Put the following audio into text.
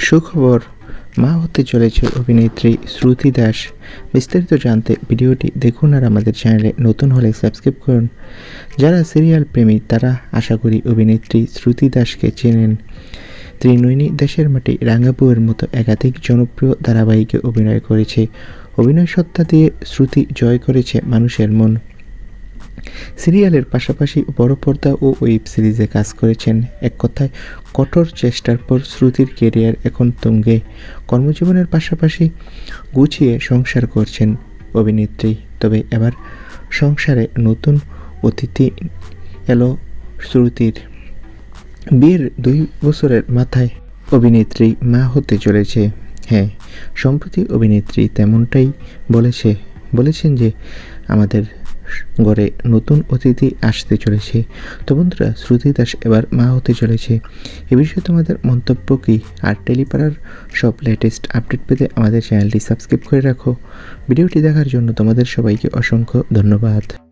সুখবর। মা হতে চলেছে অভিনেত্রী শ্রুতি দাস। বিস্তারিত জানতে ভিডিওটি দেখুন আর আমাদের চ্যানেলে নতুন হলে সাবস্ক্রাইব করুন। যারা সিরিয়াল প্রেমী, তারা আশা করি অভিনেত্রী শ্রুতি দাসকে চেনেন। ত্রিনয়নী দেশের মাটি রাঙ্গাপুয়ের মতো একাধিক জনপ্রিয় ধারাবাহিকে অভিনয় করেছে। অভিনয় সত্তা দিয়ে শ্রুতি জয় করেছে মানুষের মন। সিরিয়ালের পাশাপাশি বড় পর্দা ও ওয়েব সিরিজে কাজ করেছেন। এক কথায়, কঠোর চেষ্টার পর শ্রুতির কেরিয়ার এখন তুঙ্গে। কর্মজীবনের পাশাপাশি গুছিয়ে সংসার করছেন অভিনেত্রী। তবে এবার সংসারে নতুন অতিথি এলো শ্রুতির। বিয়ের দুই বছরের মাথায় অভিনেত্রী মা হতে চলেছে। হ্যাঁ সম্প্রতি অভিনেত্রী তেমনটাই বলেছে। বলেছেন যে, আমাদের ঘরে নতুন অতিথি আসতে চলেছে। তো বন্ধুরা, শ্রুতি দাস এবার মা হতে চলেছে। এ বিষয়ে তোমাদের মন্তব্য কী? আর টেলিপাড়ার সব লেটেস্ট আপডেট পেতে আমাদের চ্যানেলটি সাবস্ক্রাইব করে রাখো। ভিডিওটি দেখার জন্য তোমাদের সবাইকে অসংখ্য ধন্যবাদ।